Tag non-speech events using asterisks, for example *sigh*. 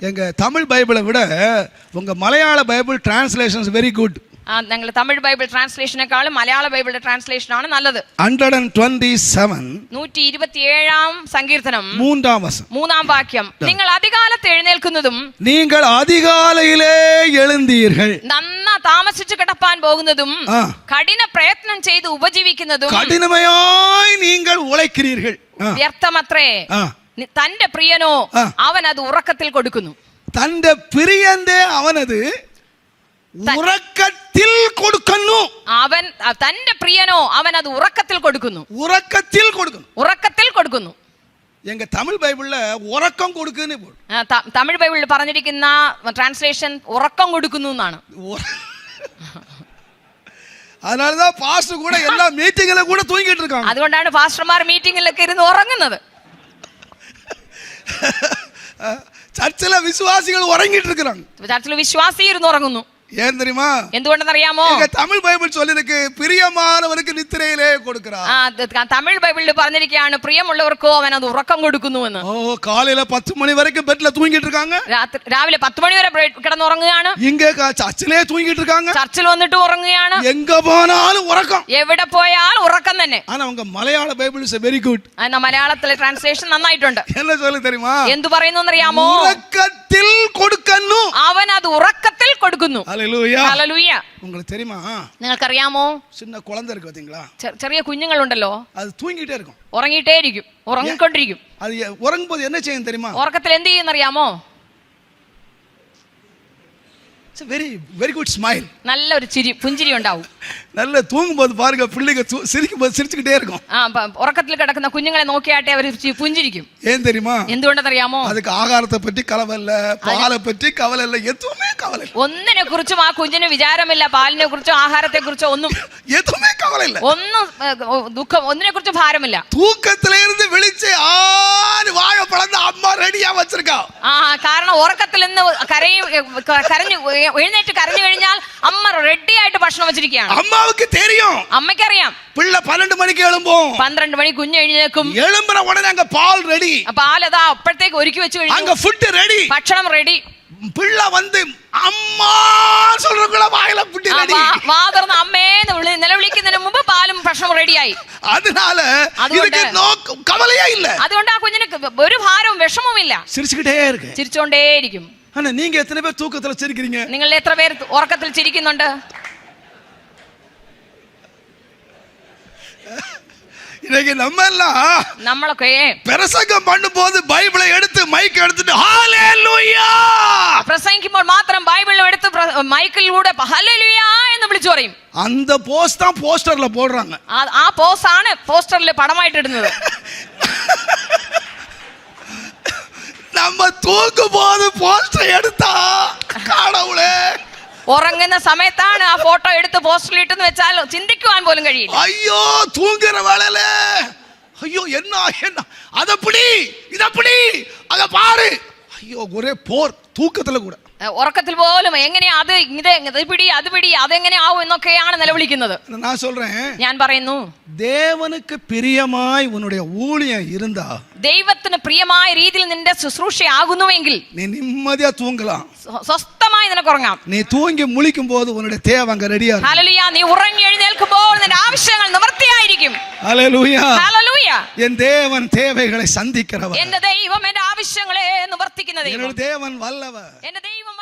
எங்க தமிழ் பைபிளை விட உங்க மலையாள பைபிள் டிரான்ஸ்லேஷன்ஸ் வெரி குட் ആ ഞങ്ങൾ തമിഴ് ബൈബിൾ ട്രാൻസ്ലേഷനേക്കാളും മലയാള ബൈബിളിന്റെ ട്രാൻസ്ലേഷൻ ആണ് നല്ലത് ஹண்ட்ரட் அண்ட் டுவெண்ட்டி செவன் നൂറ്റി ഇരുപത്തിയേഴാം സങ്കീർത്തനം மூன்றாம் வசனம் മൂന്നാം വാക്യം നിങ്ങൾ അധികാലത്ത് എഴുന്നേൽക്കുന്നതും நீங்கள் அதிகாலையிலே எழுந்தீர்கள் നന്ന താമസിച്ചു കിടപ്പാൻ പോകുന്നതും ആ. കഠിന പ്രയത്നം ചെയ്ത് ഉപജീവിക്കുന്നതും கடினமையாய் நீங்கள் உழைக்கிறீர்கள் ஆ, വ്യർത്ഥമത്രേ ആ. നി- തന്റെ പ്രിയനോ ആ. അവൻ അത് ഉറക്കത്തിൽ കൊടുക്കുന്നു தந்த பிரியந்தே அவனது உறக்கத்தில் கொடுக்கணும் അവൻ അ, തന്റെ പ്രിയനോ അവൻ അത് ഉറക്കത്തിൽ കൊടുക്കുന്നു உறக்கத்தில் கொடுக்கணும் ഉറക്കത്തിൽ കൊടുക്കുന്നു எங்க தமிழ் பைபிள்ல உறக்கம் கொடுக்குன்னு போடும் ആ, ത- തമിഴ് ബൈബിളിൽ പറഞ്ഞിരിക്കുന്ന ട്രാൻസ്ലേഷൻ ഉറക്കം കൊടുക്കുന്നു എന്നാണ് உற- அதனாலதான் பாஸ்டர் கூட எல்லா மீட்டிங்ல கூட தூங்கிட்டு இருக்காங்க അതുകൊണ്ടാണ് പാസ്റ്റർമാർ മീറ്റിംഗിലൊക്കെ ഇരുന്ന് ഉറങ്ങുന്നത് *laughs* ചർച്ചിലെ വിശ്വാസികൾ ഉറങ്ങിയിട്ടിരിക്കുന്നു ചർച്ചിലെ വിശ്വാസി ഇരുന്ന് ഉറങ്ങുന്നു. ஏன் தெரியுமா എന്തുകൊണ്ടെന്നറിയാമോ எங்க தமிழ் பைபிள் சொல்லிருக்கு பிரியமானவனுக்கு நித்திரையிலே கொடுக்கிறார் ആ ത- തമിഴ് ബൈബിളിൽ പറഞ്ഞിരിക്കുകയാണ് പ്രിയമുള്ളവർക്കോ അവൻ അത് ഉറക്കം കൊടുക്കുന്നുവെന്ന് ஓ காலையில பத்து மணி வரைக்கும் பெட்ல தூங்கிட்டு இருக்காங்க രാത്രി രാവിലെ പത്ത് മണി വരെ ബ്രേ- കിടന്നുറങ്ങുകയാണ് இங்க க- சர்ச்சிலே தூங்கிட்டு இருக்காங்க ചർച്ചിൽ വന്നിട്ട് ഉറങ്ങുകയാണ് எங்க போனாலும் உறக்கம் എവിടെ പോയാൽ ഉറക്കം തന്നെ ஆனா உங்க மலையாள பைபிள் இஸ் வெரி குட் എന്നാ മലയാളത്തിലെ ട്രാൻസ്ലേഷൻ നന്നായിട്ടുണ്ട് என்ன சொல்லு தெரியுமா എന്തു പറയുന്നു എന്നറിയാമോ உறக்கத்தில் கொடுக்கணும் അവൻ അത് ഉറക്കത്തിൽ കൊടുക്കുന്നു ஹalleluya ഹല്ലേലൂയ உங்களுக்கு தெரியுமா നിങ്ങൾക്കറിയാമോ சின்ன குழந்தை இருக்கு பாத்தீங்களா ചെ- ചെറിയ കുഞ്ഞുങ്ങളുണ്ടല്ലോ அது தூங்கிட்டே இருக்கும் ഉറങ്ങിയിട്ടേ ഇരിക്കും ഉറങ്ങിക്കൊണ്ടിരിക്കും அது எ- உறங்கும் போது என்ன செய்யும் தெரியுமா ഉറക്കത്തിൽ എന്ത് ചെയ്യുന്നറിയാമോ வெரி வெரி குட் ஸ்மைல் നല്ലൊരു ചിരി പുഞ്ചിരി ഉണ്ടാവും *laughs* நல்ல தூங்கும் போது பாருங்க பிள்ளைங்க தூ- சிரிக்கும் போது சிரிச்சுக்கிட்டே இருக்கும் ആ പ- ഉറക്കത്തിൽ കിടക്കുന്ന കുഞ്ഞുങ്ങളെ നോക്കിയാട്ടെ അവർ പുഞ്ചിരിക്കും ஏன் தெரியுமா എന്തുകൊണ്ടെന്നറിയാമോ அதுக்கு ஆகாரத்தை பற்றி கவலை இல்ல பாலை பற்றி கவலை இல்ல எதுவுமே கவலை இல்ல ഒന്നിനെ കുറിച്ചും ആ കുഞ്ഞിന് വിചാരമില്ല പാലിനെ കുറിച്ചോ ആഹാരത്തെ കുറിച്ചോ ഒന്നും எதுவுமே கவலை இல்ல ഒന്നും ഏ, ദുഃഖം ഒന്നിനെ കുറിച്ച് ഭാരമില്ല தூக்கத்துல இருந்து விழிச்சு ஆறு வாழ பழந்து அம்மா ரெடியா வச்சிருக்கா ആ കാരണം ഉറക്കത്തിൽ നിന്ന് കരയും ഏ, ക- കരഞ്ഞു ഏ, എഴുന്നേറ്റ് കരഞ്ഞു കഴിഞ്ഞാൽ അമ്മ റെഡി ആയിട്ട് ഭക്ഷണം വെച്ചിരിക്കുകയാണ് அம்மாவுக்கு தெரியும் അമ്മയ്ക്കറിയാം பிள்ளை பன்னெண்டு மணிக்கு எழும்பும் പന്ത്രണ്ട് മണി കുഞ്ഞ് എഴുന്നേക്കും எழும்புற உடனே அங்க பால் ரெடி പാലതാ അപ്പോഴത്തേക്ക് ഒരുക്കി വെച്ച് அங்க കഴിഞ്ഞു ஃபுட் ரெடி ഭക്ഷണം റെഡി பிள்ளை வந்து அம்மா റെഡിയായി அதனால അതുകൊണ്ട് இதுக்கு நோக்க கவலையே இல்ல അതുകൊണ്ട് ആ കുഞ്ഞിന് ഒരു ഭാരവും വിഷമവും ഇല്ല சிரிச்சுக்கிட்டே இருக்கு ചിരിച്ചോണ്ടേയിരിക്കും ஆனா நீங்க எத்தனை பேர் தூக்கத்துல சிரிக்கிறீங்க നിങ്ങൾ എത്ര പേർ ഉറക്കത്തിൽ ചിരിക്കുന്നുണ്ട് இன்னைக்கு நம்ம எல்லாம் നമ്മളൊക്കെ பிரசங்கம் பண்ணும்போது பைபிளை எடுத்து மைக் எடுத்துட்டு ஹalleluya പ്രസംഗിക്കുമ്പോൾ മാത്രം ബൈബിൾ എടുത്ത് പ്ര- മൈക്കിലൂടെ ഹല്ലേലൂയ എന്ന് വിളിച്ചു പറയും அந்த போஸ்ட் தான் போஸ்டர்ல போடுறாங்க ആ- ആ പോസ് ആണ് പോസ്റ്ററിൽ പടമായിട്ട് ഇടുന്നത് நம்ம தூக்கும் போது போஸ்டர் எடுத்தா கடவுளே ഉറങ്ങുന്ന സമയത്താണ് ആ ഫോട്ടോ എടുത്ത് പോസ്റ്ററിൽ ഇട്ടെന്ന് വെച്ചാൽ ചിന്തിക്കുവാൻ പോലും കഴിയില്ല ஐயோ தூங்குற வேலையில ஐயோ என்ன என்ன அத பிடி இத பிடி அத பாரு ஐயோ ஒரே போர் தூக்கத்துல கூட ഏഹ് ഉറക്കത്തിൽ പോലും എങ്ങനെയാ അത് ഇത് ഇത് പിടി അത് പിടി അതെങ്ങനെ ആവും എന്നൊക്കെയാണ് നിലവിളിക്കുന്നത് நான் சொல்றேன் ഞാൻ പറയുന്നു தேவனுக்கு பிரியமாய் உன்னுடைய ஊழியம் இருந்தா ദൈവത്തിന് പ്രിയമായ രീതിയിൽ നിന്റെ ശുശ്രൂഷയാകുന്നുവെങ്കിൽ நீ நிம்மதியா தூங்கலாம் സ്വ- സ്വസ്ഥമായി നിനക്ക് ഉറങ്ങാം நீ தூங்கி முழிக்கும் போது உன்னுடைய தேவை அங்க ரெடியா இருக்கும் ഹല്ലേലൂയ നീ ഉറങ്ങി എഴുന്നേൽക്കുമ്പോൾ നിന്റെ ആവശ്യങ്ങൾ നിവർത്തിയായിരിക്കും ஹalleluya ഹല്ലേലൂയ என் தேவன் தேவைகளை சந்திக்கிறவர் എന്റെ ദൈവം എന്റെ ആവശ്യങ്ങളെ നിവർത്തിക്കുന്ന ദൈവം என்னுடைய தேவன் வல்லவர் എന്റെ ദൈവം